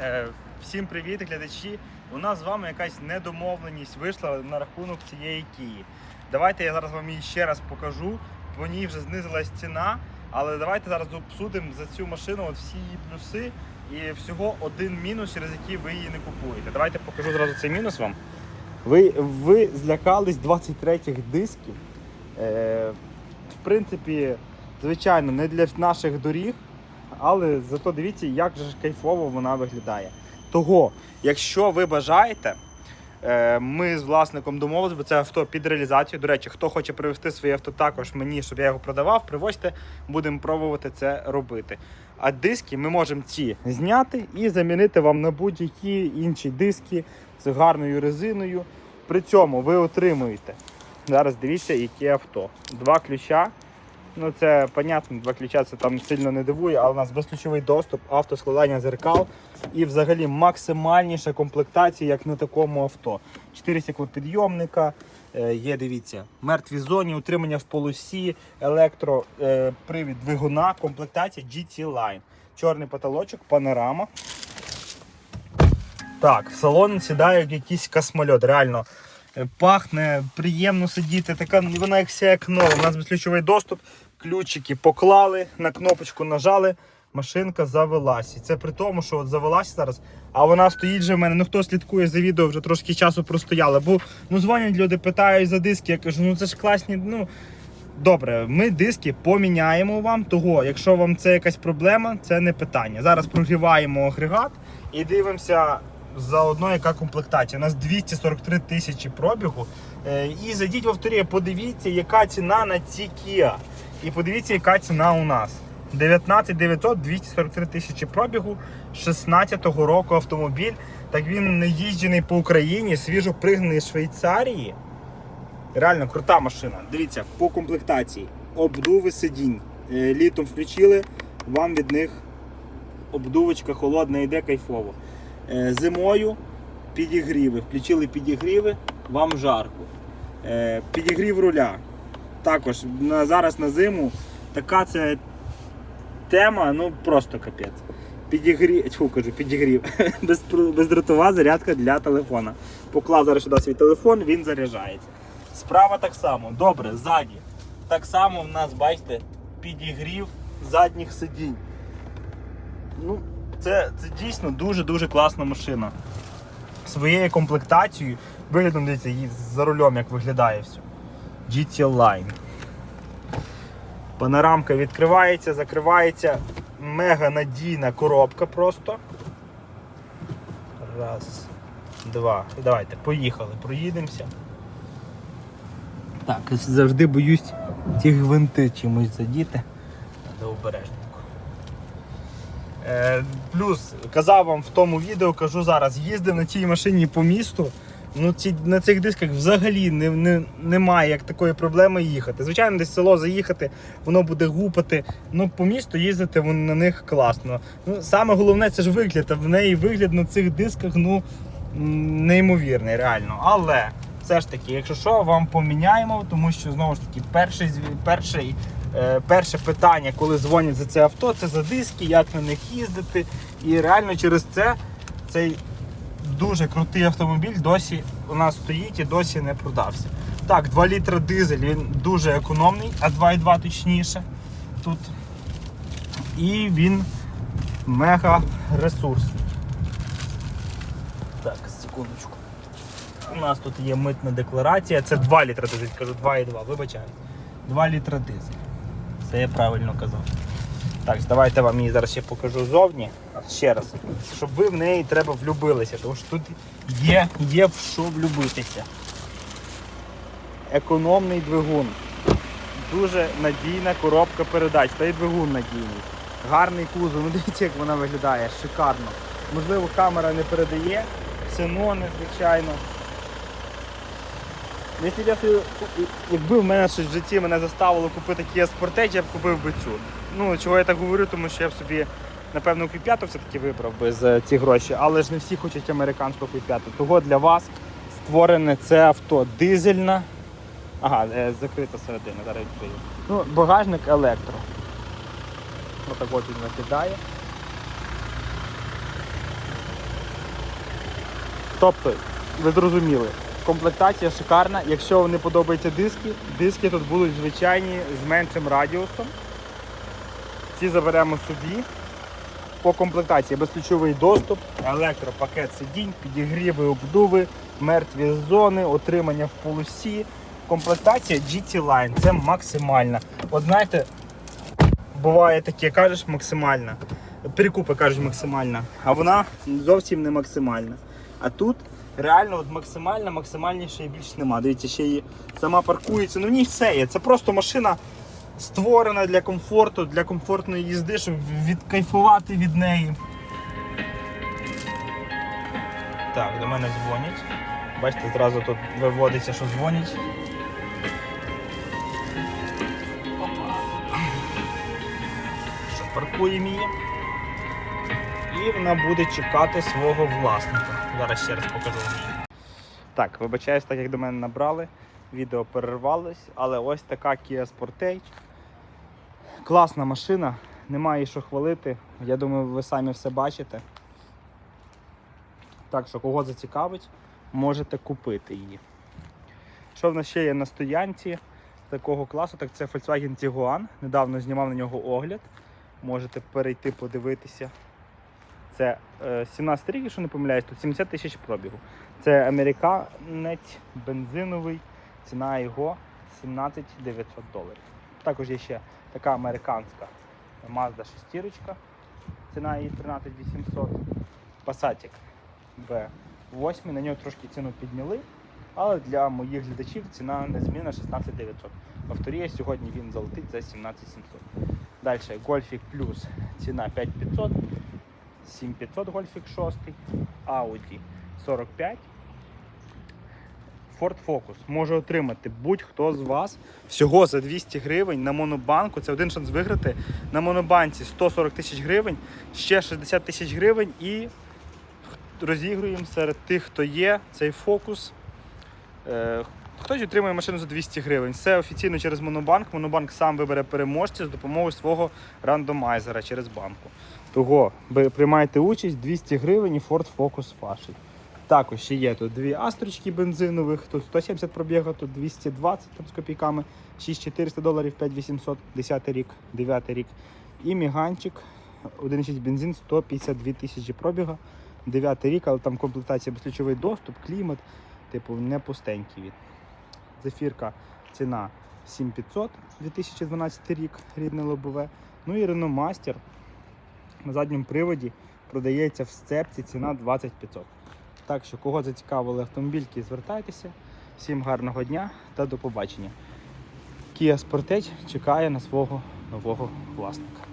Е, Всім привіт, глядачі. У нас з вами якась недомовленість вийшла на рахунок цієї Киї. Давайте я зараз вам її ще раз покажу. По ній вже знизилась ціна, але давайте зараз обсудимо за цю машину от всі її плюси і всього один мінус, через який ви її не купуєте. Давайте покажу зразу цей мінус вам. Ви, ви злякались 23-х дисків. Е, в принципі, звичайно, не для наших доріг, але зато дивіться, як же кайфово вона виглядає. Того, якщо ви бажаєте, е, ми з власником домовилися, бо це авто під реалізацію. До речі, хто хоче привезти своє авто також мені, щоб я його продавав, привозьте, будемо пробувати це робити. А диски ми можемо ці зняти і замінити вам на будь-які інші диски з гарною резиною. При цьому ви отримуєте. Зараз дивіться, яке авто. Два ключа. Ну, це понятно, два ключа це там сильно не дивує, але у нас безключовий доступ, автоскладання зеркал і взагалі максимальніша комплектація, як на такому авто. Чотири стеклопідйомника, е, є, дивіться, мертві зоні, утримання в полосі, електропривід двигуна, комплектація GT Line. Чорний потолочок, панорама. Так, в салон сідає як якийсь космольот, реально. Е, Пахне, приємно сидіти, така вона як вся як нова. У нас безключовий доступ, ключики поклали, на кнопочку нажали, машинка завелась. І це при тому, що от завелась зараз, а вона стоїть вже в мене. Ну хто слідкує за відео, вже трошки часу простояла. Бо ну дзвонять люди, питають за диски. Я кажу, ну це ж класні. ну... Добре, ми диски поміняємо вам. Того, якщо вам це якась проблема, це не питання. Зараз прогріваємо агрегат і дивимося заодно, яка комплектація. У нас 243 тисячі пробігу. Е, І зайдіть в авторія, подивіться, яка ціна на ці Kia. І подивіться, яка ціна у нас. 19 900, 243 тисячі пробігу, 16-го року автомобіль. Так він не їжджений по Україні, свіжо пригнаний з Швейцарії. Реально крута машина. Дивіться, по комплектації. Обдуви сидінь. Е, Літом включили, вам від них обдувочка холодна йде кайфово. Е, Зимою підігріви. Включили підігріви, вам жарко. Е, Підігрів руля. Також на, зараз на зиму така це тема, ну просто капець. Підігрів, тьфу, кажу, підігрів. Без, бездротова зарядка для телефона. Поклав зараз сюди свій телефон, він заряджається. Справа так само. Добре, ззаді. Так само в нас, бачите, підігрів задніх сидінь. Ну, це, це дійсно дуже-дуже класна машина. Своєю комплектацією, виглядом дивіться, за рулем, як виглядає все. GT Line. Панорамка відкривається, закривається. Мега надійна коробка просто. Раз, два. Давайте, поїхали, проїдемося. Так, завжди боюсь ті гвинти чимось задіти. Треба обережненько. Е, плюс казав вам в тому відео, кажу зараз, їздив на цій машині по місту. Ну, ці, на цих дисках взагалі не, не, немає як такої проблеми їхати. Звичайно, десь село заїхати, воно буде гупати. Ну, по місту їздити вон на них класно. Ну, саме головне це ж вигляд. А в неї вигляд на цих дисках ну, неймовірний, реально. Але все ж таки, якщо що, вам поміняємо, тому що знову ж таки перший, перший, е, перше питання, коли дзвонять за це авто, це за диски, як на них їздити. І реально через це цей дуже крутий автомобіль досі у нас стоїть і досі не продався. Так, 2 літра дизель, він дуже економний, а 2,2 точніше тут. І він мега ресурсний. Так, секундочку. У нас тут є митна декларація. Це 2 літра дизель, кажу 2,2, вибачаю. 2 літра дизель. Це я правильно казав. Так, давайте вам її зараз ще покажу зовні. Ще раз. Щоб ви в неї треба влюбилися, тому що тут є, є в що влюбитися. Економний двигун. Дуже надійна коробка передач. Та й двигун надійний. Гарний кузов. Ну дивіться, як вона виглядає, шикарно. Можливо, камера не передає. Ксенони, звичайно. Якщо я собі- якби в мене щось в житті мене заставило купити Kia Sportage, я б купив би цю. Ну, чого я так говорю, тому що я б собі, напевно, Q5 все-таки вибрав би за ці гроші, але ж не всі хочуть американську Q5. Того для вас створене це авто дизельна. Ага, е, закрита середина, зараз відкрию. Ну, багажник електро. Отак от він виглядає. Тобто, ви зрозуміли, комплектація шикарна. Якщо не подобаються диски, диски тут будуть звичайні з меншим радіусом. Ці заберемо собі. По комплектації безключовий доступ, електропакет сидінь, підігріви, обдуви, мертві зони, отримання в полосі. Комплектація GT Line це максимальна. От знаєте, буває таке, кажеш максимальна. Перекупи кажуть максимальна, а вона зовсім не максимальна. А тут реально от максимальна, максимальніше і більш нема. Дивіться, ще її сама паркується. Ну в ній все є. Це просто машина створена для комфорту, для комфортної їзди, щоб відкайфувати від неї. Так, до мене дзвонять. Бачите, зразу тут виводиться, що дзвонять. Що, паркуємо її. І вона буде чекати свого власника. Зараз ще раз покажу. Так, вибачаюсь, так як до мене набрали. Відео перервалось, але ось така Kia Sportage. Класна машина, немає що хвалити. Я думаю, ви самі все бачите. Так що, кого зацікавить, можете купити її. Що в нас ще є на стоянці такого класу, так це Volkswagen Tiguan. Недавно знімав на нього огляд. Можете перейти подивитися. Це е, 17 рік, якщо не помиляюсь, тут 70 тисяч пробігу. Це американець бензиновий, ціна його 17 900 доларів. Також є ще така американська Mazda 6, ціна її 13 800. Passat B8, на нього трошки ціну підняли, але для моїх глядачів ціна незмінна 16 900. Повторюю, сьогодні він залетить за 17 700. Далі Golfic Plus ціна 5500. 7500 Golfic 6, Audi 45. Ford Focus може отримати будь-хто з вас всього за 200 гривень на монобанку. Це один шанс виграти. На монобанці 140 тисяч гривень, ще 60 тисяч гривень і розігруємо серед тих, хто є цей фокус. Е, Хтось отримує машину за 200 гривень. Це офіційно через Монобанк. Монобанк сам вибере переможця з допомогою свого рандомайзера через банку. Того ви приймаєте участь 200 гривень і Ford Focus ваший. Також ще є тут дві астрочки бензинових, тут 170 пробігу, тут 220 там, з копійками, 6400 доларів, 5800, 10 рік, 9 рік. І міганчик 1,6 бензин, 152 тисячі пробіга, 9 рік, але там комплектація безключовий доступ, клімат, типу не пустенький від. Зефірка ціна 7500 2012 рік, рідне лобове. Ну і Renault Master на задньому приводі продається в сцепці ціна 2500. Так що, кого зацікавили автомобільки, звертайтеся. Всім гарного дня та до побачення. Kia Sportage чекає на свого нового власника.